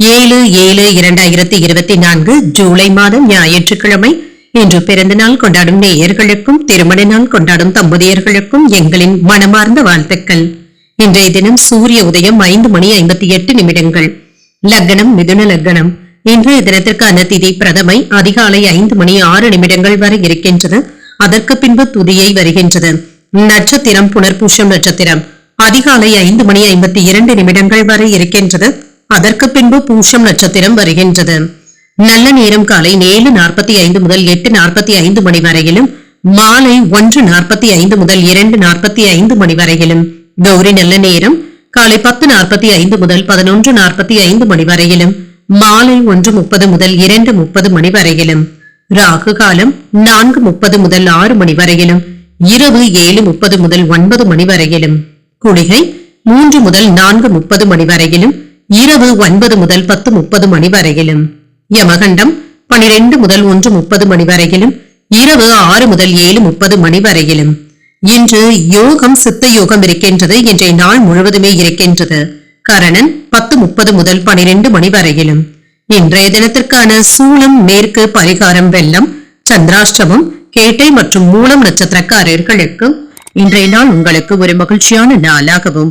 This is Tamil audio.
ஏழு ஏழு இரண்டாயிரத்தி இருபத்தி நான்கு ஜூலை மாதம் ஞாயிற்றுக்கிழமை. இன்று பிறந்த நாள் கொண்டாடும் நேயர்களுக்கும் திருமண நாள் கொண்டாடும் தம்பதியர்களுக்கும் எங்களின் மனமார்ந்த வாழ்த்துக்கள். இன்றைய தினம் சூரிய உதயம் ஐந்து மணி ஐம்பத்தி எட்டு நிமிடங்கள். லக்னம் மிதுன லக்னம். இன்றைய தினத்திற்கான திதி பிரதமை அதிகாலை ஐந்து மணி ஆறு நிமிடங்கள் வரை இருக்கின்றது. அதற்கு பின்பு துதியை வருகின்றது. நட்சத்திரம் புனர்பூஷம் நட்சத்திரம். அதிகாலை ஐந்து மணி ஐம்பத்தி இரண்டு நிமிடங்கள் வரை இருக்கின்றது. அதற்கு பின்பு பூஷம் நட்சத்திரம் வருகின்றது. நல்ல நேரம் காலை ஏழு நாற்பத்தி ஐந்து முதல் எட்டு நாற்பத்தி ஐந்து மணி வரையிலும் மாலை ஒன்று நாற்பத்தி ஐந்து முதல் இரண்டு நாற்பத்தி ஐந்து மணி வரையிலும். கௌரி நல்ல நேரம் காலை பத்து நாற்பத்தி ஐந்து முதல் பதினொன்று நாற்பத்தி ஐந்து மணி வரையிலும் மாலை ஒன்று முப்பது முதல் இரண்டு முப்பது மணி வரையிலும். ராகு காலம் நான்கு முப்பது முதல் ஆறு மணி வரையிலும் இரவு ஏழு முப்பது முதல் ஒன்பது மணி வரையிலும். குளிகை மூன்று முதல் நான்கு முப்பது மணி வரையிலும் இரவு ஒன்பது முதல் பத்து முப்பது மணி வரையிலும். யமகண்டம் பனிரெண்டு முதல் ஒன்று முப்பது மணி வரையிலும் இரவு ஆறு முதல் ஏழு முப்பது மணி வரையிலும். இன்று யோகம் சித்த யோகம் இருக்கின்றது இன்றைய நாள் முழுவதுமே இருக்கின்றது. கரணன் பத்து முப்பது முதல் பனிரெண்டு மணி வரையிலும். இன்றைய தினத்திற்கான சூளம் மேற்கு பரிகாரம் வெள்ளம் சந்திராஷ்டமம் கேட்டை மற்றும் மூலம் நட்சத்திரக்காரர்களுக்கு இன்றைய நாள் உங்களுக்கு ஒரு மகிழ்ச்சியான நாளாகவும்